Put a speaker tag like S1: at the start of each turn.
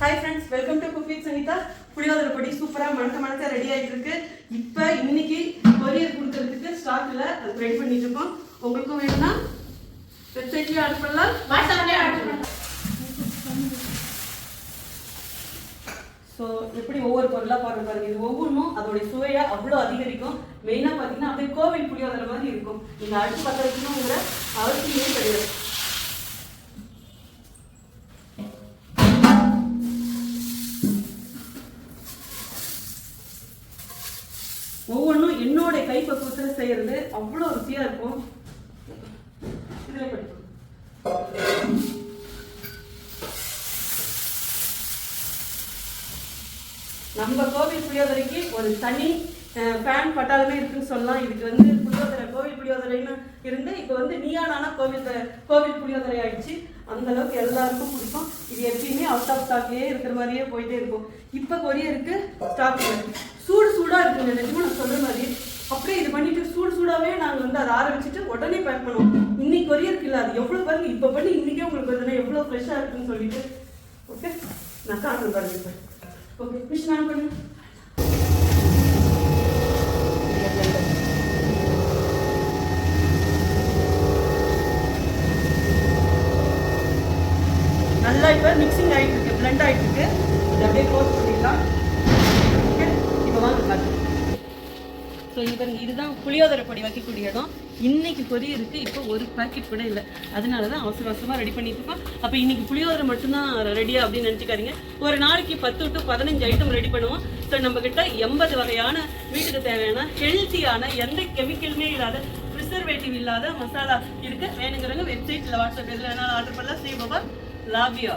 S1: Hi friends welcome to cook with Sanitha புளியோதரை பொடி சூப்பராக மணக்க மணக்க ரெடி ஆகிட்டு இருக்கு இப்போ இன்னைக்கு கொரியர் கொடுக்கறதுக்கு ஸ்டாக்ல அது ரெடி பண்ணிட்டு இருக்கோம். உங்களுக்கும் வேணும்னா வெப்சைட்லயும் ஆர்டர் பண்ணலாம்.
S2: வாட்ஸ்அப்லயே ஆர்டர் பண்ணலாம்.
S1: ஸோ எப்படி ஒவ்வொரு பொருளாக பாருங்க பாருங்க. இது ஒவ்வொன்றும் அதோடைய சுவையை அவ்வளோ அதிகரிக்கும். மெயினாக பார்த்தீங்கன்னா அப்படியே கோவில் புளியோதரை மாதிரி இருக்கும். நீங்கள் அடுத்து பற்ற வைக்கணுங்கிற அவசியமே கிடையாது. என்னோட கைப்பக்குவத்தில் செய்யறது அவ்வளோ ருசியாக இருக்கும். இதில் படிப்போம். நம்ம கோவில் புளியோதரைக்கு ஒரு தனி ஃபேன் பட்டாளமே இருக்குன்னு சொல்லலாம். இதுக்கு வந்து புளியோதரை கோவில் புளியோதரைன்னு இருந்து இப்போ வந்து நீயானான கோவில் கோவில் புளியோதரை ஆயிடுச்சு. அந்த அளவுக்கு எல்லாருக்கும் பிடிக்கும். இது எப்பயுமே அவுட் ஆஃப் ஸ்டாக்லேயே இருக்கிற மாதிரியே போயிட்டே இருக்கும். இப்போ கொரியருக்கு ஸ்டாக் சூடு கொஞ்சம் இருக்குங்க நான் சொல்ற மாதிரி அப்படியே இது பண்ணிட்டு சூடு சூடாவே நாங்க வந்து அதை ஆற வச்சுட்டு உடனே பேக் பண்ணுவோம். இன்னைக்கு கொரியருக்கு இல்லை அது எவ்வளவு பாருங்க இப்போ பண்ணி இன்னைக்கே உங்களுக்கு வந்து எவ்வளவு ஃப்ரெஷ்ஷா இருக்குன்னு சொல்லிட்டு. ஓகே நான் காட்டுறேன் பாருங்க ஓகே மிஷின் ஆன் பண்ணு. நல்லா இப்போ மிக்சிங் ஆகிட்டு இருக்கு blend ஆகிட்டு இருக்கு. அப்படியே க்ளோஸ் பண்ணிடலாம். ஓகே இப்போ வாங்க பார்த்து ஸோ இது இதுதான் புளியோதரை பொடி வைக்கக்கூடிய இடம். இன்னைக்கு பொரி இருக்கு இப்போ ஒரு பாக்கெட் கூட இல்லை. அதனால தான் அவசர அவசரமாக ரெடி பண்ணிட்டு இருக்கோம். அப்போ இன்னைக்கு புளியோதரை மட்டும்தான் ரெடியா அப்படின்னு நினச்சிக்காதீங்க. ஒரு நாளைக்கு பத்து டு பதினஞ்சு ஐட்டம் ரெடி பண்ணுவோம். ஸோ நம்ம கிட்ட எண்பது வகையான வீட்டுக்கு தேவையான ஹெல்த்தியான எந்த கெமிக்கலுமே இல்லாத ப்ரிசர்வேட்டிவ் இல்லாத மசாலா இருக்கு. வேணுங்கிறவங்க வெப்சைட்டில் வாட்ஸ்அப் எதில் வேணாலும் ஆர்டர் பண்ணலாம். ஸ்ரீ லாபியா